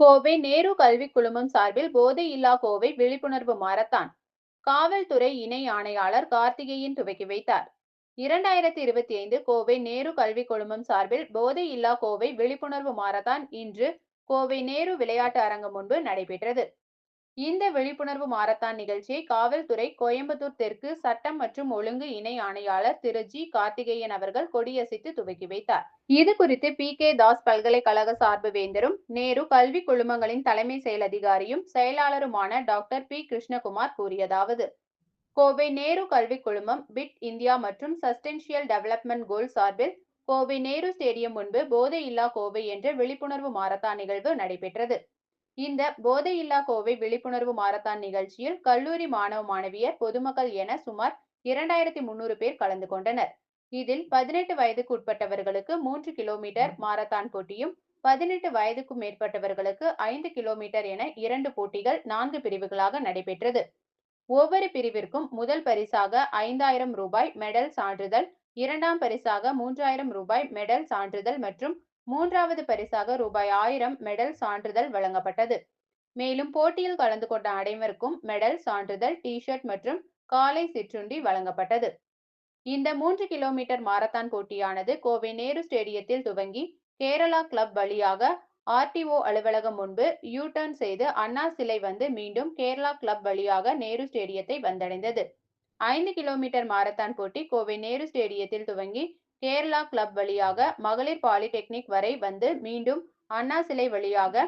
கோவை நேரு கல்விக் குழுமம் சார்பில் போதை இல்லா கோவை விழிப்புணர்வு மாரத்தான். காவல்துறை இணை ஆணையாளர் கார்த்திகேயன் துவக்கி வைத்தார். இரண்டாயிரத்தி இருபத்தி ஐந்து கோவை நேரு கல்விக் குழுமம் சார்பில் போதை இல்லா கோவை விழிப்புணர்வு மாரத்தான் இன்று கோவை நேரு விளையாட்டு அரங்கம் முன்பு நடைபெற்றது. இந்த விழிப்புணர்வு மாரத்தான் நிகழ்ச்சியை காவல்துறை கோயம்புத்தூர் தெற்கு சட்டம் மற்றும் ஒழுங்கு இணை ஆணையாளர் திரு ஜி. கார்த்திகேயன் அவர்கள் கொடியசைத்து துவக்கி வைத்தார். இது குறித்து பி. கே. தாஸ் பல்கலைக்கழக சார்பு வேந்தரும் நேரு கல்வி குழுமங்களின் தலைமை செயல் அதிகாரியும் செயலாளருமான டாக்டர் பி. கிருஷ்ணகுமார் கூறியதாவது கோவை நேரு கல்விக் குழுமம் பிட் இந்தியா மற்றும் சஸ்டென்ஷியல் டெவலப்மெண்ட் கோல் சார்பில் கோவை நேரு ஸ்டேடியம் முன்பு போதையில்லா கோவை என்ற விழிப்புணர்வு மாரத்தான் நிகழ்வு நடைபெற்றது. இந்த போதையில்லா கோவை விழிப்புணர்வு மாரத்தான் நிகழ்ச்சியில் கல்லூரி மாணவ மாணவியர் பொதுமக்கள் என சுமார் இரண்டாயிரத்தி முன்னூறு பேர் கலந்து கொண்டனர். இதில் பதினெட்டு வயதுக்கு உட்பட்டவர்களுக்கு மூன்று கிலோமீட்டர் மாரத்தான் போட்டியும் பதினெட்டு வயதுக்கும் மேற்பட்டவர்களுக்கு ஐந்து கிலோமீட்டர் என இரண்டு போட்டிகள் நான்கு பிரிவுகளாக நடைபெற்றது. ஒவ்வொரு பிரிவிற்கும் முதல் பரிசாக ஐந்தாயிரம் ரூபாய் மெடல் சான்றிதழ் இரண்டாம் பரிசாக மூன்றாயிரம் ரூபாய் மெடல் சான்றிதழ் மற்றும் மூன்றாவது பரிசாக ரூபாய் ஆயிரம் மெடல் சான்றிதழ் வழங்கப்பட்டது. மேலும் போட்டியில் கலந்து கொண்ட அனைவருக்கும் மெடல் சான்றிதழ் டி ஷர்ட் மற்றும் காலை சிற்றுண்டி வழங்கப்பட்டது. இந்த மூன்று கிலோமீட்டர் மாரத்தான் போட்டியானது கோவை நேரு ஸ்டேடியத்தில் துவங்கி கேரளா கிளப் வழியாக ஆர்டிஓ அலுவலகம் முன்பு யூ டர்ன் செய்து அண்ணா சிலை வந்து மீண்டும் கேரளா கிளப் வழியாக நேரு ஸ்டேடியத்தை வந்தடைந்தது. ஐந்து கிலோமீட்டர் மாரத்தான் போட்டி கோவை நேரு ஸ்டேடியத்தில் துவங்கி கேரளா கிளப் வழியாக மகளிர் பாலிடெக்னிக் வரை வந்து மீண்டும் அண்ணா சிலை வழியாக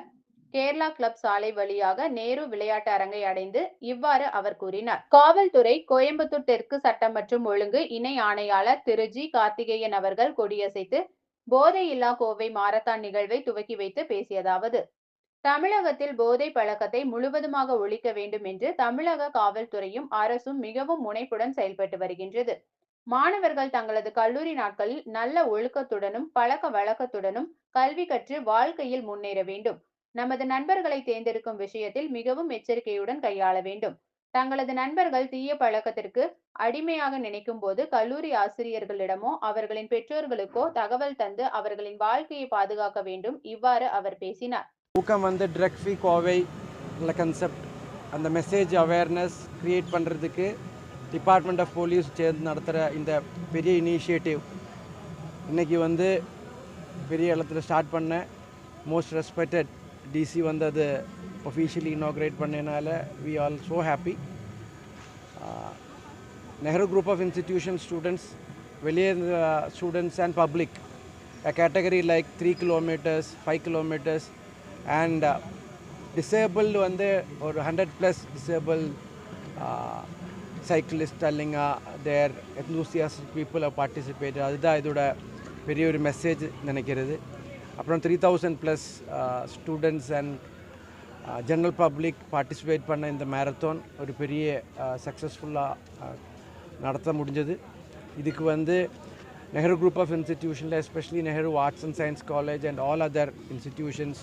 கேரளா கிளப் சாலை வழியாக நேரு விளையாட்டு அரங்கை அடைந்து இவ்வாறு அவர் கூறினார். காவல்துறை கோயம்புத்தூர் தெற்கு சட்டம் மற்றும் ஒழுங்கு இணை ஆணையாளர் திரு. ஜி. கார்த்திகேயன் அவர்கள் கொடியசைத்து போதை இல்லா கோவை மாரத்தான் நிகழ்வை துவக்கி வைத்து பேசியதாவது. தமிழகத்தில் போதை பழக்கத்தை முழுவதுமாக ஒழிக்க வேண்டும் என்று தமிழக காவல்துறையும் அரசும் மிகவும் முனைப்புடன் செயல்பட்டு வருகின்றது. மாணவர்கள் தங்களது கல்லூரி நாட்களில் நல்ல ஒழுக்கத்துடனும் பழக்க வழக்கத்துடனும் கல்வி கற்று வாழ்க்கையில் முன்னேற வேண்டும். நமது நண்பர்களை தேர்ந்தெடுக்கும் விஷயத்தில் மிகவும் எச்சரிக்கையுடன் கையாள வேண்டும். தங்களது நண்பர்கள் தீய பழக்கத்திற்கு அடிமையாக நினைக்கும் போது கல்லூரி ஆசிரியர்களிடமோ அவர்களின் பெற்றோர்களுக்கோ தகவல் தந்து அவர்களின் வாழ்க்கையை பாதுகாக்க வேண்டும். இவ்வாறு அவர் பேசினார். ஊக்கம் வந்து ட்ரக் ஃப்ரீ கோவை கன்செப்ட் அந்த மெசேஜ் அவேர்னஸ் கிரியேட் பண்ணுறதுக்கு டிபார்ட்மெண்ட் ஆஃப் போலீஸ் சேர்ந்து நடத்துகிற இந்த பெரிய இனிஷியேட்டிவ் இன்றைக்கி வந்து பெரிய இடத்துல ஸ்டார்ட் பண்ண மோஸ்ட் ரெஸ்பெக்டட் டிசி வந்து அது ஒஃபிஷியலி இனாக்ரேட் பண்ணனால we all so happy Nehru group of institution students வெளியே students and public a category like 3 kilometers 5 kilometers and uh, disabled வந்து ஒரு ஹண்ட்ரட் ப்ளஸ் டிசேபிள் சைக்கிளிஸ்ட் அல்லைங்க தேர் people பீப்புளை participate அதுதான் இதோட பெரிய ஒரு மெசேஜ் நினைக்கிறது. அப்புறம் three thousand plus students and general public participate பண்ண இந்த மேரத்தான் ஒரு பெரிய uh, சக்ஸஸ்ஃபுல்லாக uh, நடத்த முடிஞ்சது. இதுக்கு வந்து Nehru group of இன்ஸ்டிடியூஷனில் especially Nehru arts and science college and all other institutions